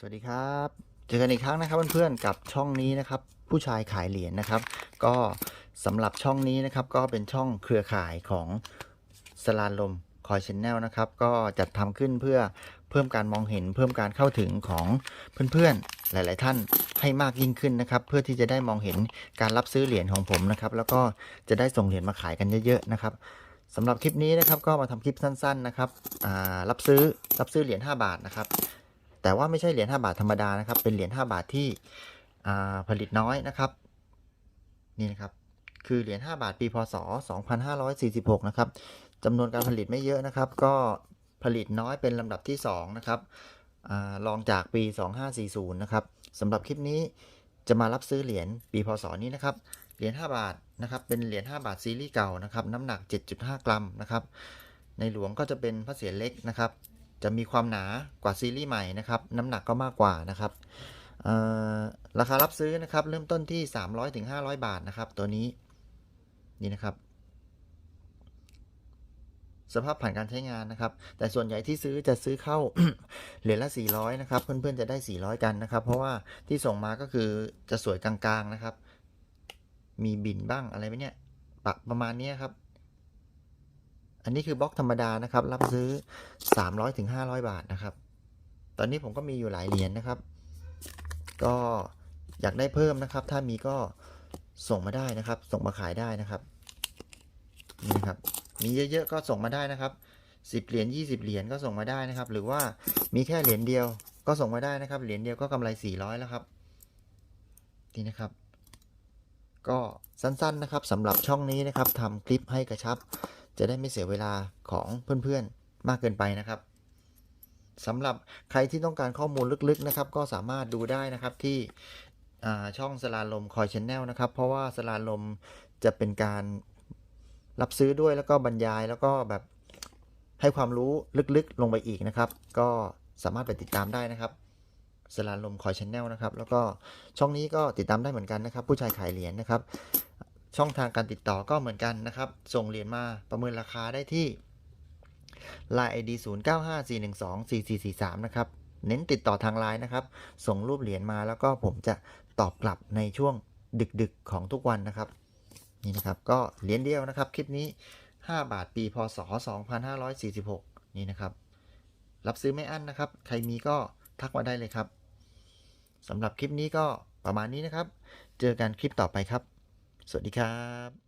สวัสดีครับ เจอกันอีกครั้งนะครับเพื่อนๆกับช่องนี้นะครับ ผู้ชายขายเหรียญนะครับ ก็สำหรับช่องนี้นะครับ ก็เป็นช่องเครือข่ายของสลานลมคอยชแนลนะครับ ก็จัดทำขึ้นเพื่อเพิ่มการมองเห็น เพิ่มการเข้าถึงของเพื่อนๆหลาย ๆ ท่านให้มากยิ่งขึ้นนะครับ เพื่อที่จะได้มองเห็นการรับซื้อเหรียญของผมนะครับ แล้วก็จะได้ส่งเหรียญมาขายกันเยอะๆนะครับสำหรับคลิปนี้นะครับก็มาทำคลิปสั้น ๆ นะครับอ่ารับซื้อรับซื้อเหรียญ5บาทนะครับ แต่ว่าไม่ใช่เหรียญ5บาทธรรมดานะครับ เป็นเหรียญ5บาทที่ผลิตน้อยนะครับนี่นะครับคือเหรียญ5บาทปีพศ 2546 นะครับจำนวนการผลิตไม่เยอะนะครับ ก็ผลิตน้อยเป็นลำดับที่ 2 นะครับอารองจากปี 2540 นะครับสำหรับคลิปนี้จะมารับซื้อเหรียญปีพศนี้นะครับเหรียญ5บาทนะครับเป็นเหรียญ5บาทซีรีส์เก่านะครับน้ำหนัก 7.5 กรัมนะครับในหลวงก็จะเป็นพระเศียรเล็กนะครับ จะมีความหนากว่าซีรีส์ใหม่นะครับน้ำหนักก็มากกว่านะครับราคารับซื้อนะครับเริ่มต้นที่ 300ถึง500บาทนะครับ ตัวนี้นี่นะครับ สภาพผ่านการใช้งานนะครับ แต่ส่วนใหญ่ที่ซื้อจะซื้อเข้าเหรียญละ 400 นะครับ เพื่อนๆจะได้ 400 กันนะครับ เพราะว่าที่ส่งมาก็คือจะสวยกลางๆนะครับ มีบินบ้างอะไรไหมเนี่ยปะประมาณนี้ครับ อันนี้คือบล็อกธรรมดานะครับ รับซื้อ 300ถึง500 บาทนะครับ ตอนนี้ผมก็มีอยู่หลายเหรียญนะครับ ก็อยากได้เพิ่มนะครับ ถ้ามีก็ส่งมาได้นะครับ ส่งมาขายได้นะครับ นี่นะครับ มีเยอะๆก็ส่งมาได้นะครับ10เหรียญ20เหรียญก็ส่งมาได้นะครับ หรือว่ามีแค่เหรียญเดียวก็ส่งมาได้นะครับ เหรียญเดียวก็กำไร400แล้วครับ นี่นะครับ ก็สั้นๆนะครับสำหรับช่องนี้นะครับทำคลิปให้กระชับ จะได้ไม่เสียเวลาของเพื่อนๆมากเกินไปนะครับสำหรับใครที่ต้องการข้อมูลลึกๆนะครับ ก็สามารถดูได้นะครับที่ช่องสลาลมคอยชแนลนะครับ เพราะว่าสลาลมจะเป็นการรับซื้อด้วยแล้วก็บรรยายแล้วก็แบบให้ความรู้ลึกๆลงไปอีกนะครับ ก็สามารถไปติดตามได้นะครับสลาลมคอยชแนลนะครับ แล้วก็ช่องนี้ก็ติดตามได้เหมือนกันนะครับ ผู้ชายขายเหรียญนะครับ ช่องทางการติดต่อก็เหมือนกันนะครับ ส่งเหรียญมาประเมินราคาได้ที่ Line ID 0 9 5 4 1 2 4 4 4 3 นะครับ เน้นติดต่อทางไลน์นะครับ ส่งรูปเหรียญมาแล้วก็ผมจะตอบกลับในช่วงดึกๆของทุกวันนะครับ นี่นะครับก็เหรียญเดียวนะครับ คลิปนี้ 5 บาทปีพศ 2546 นี่นะครับ รับซื้อไม่อั้นนะครับ ใครมีก็ทักมาได้เลยครับสำหรับคลิปนี้ก็ประมาณนี้นะครับ เจอกันคลิปต่อไปครับ สวัสดีครับ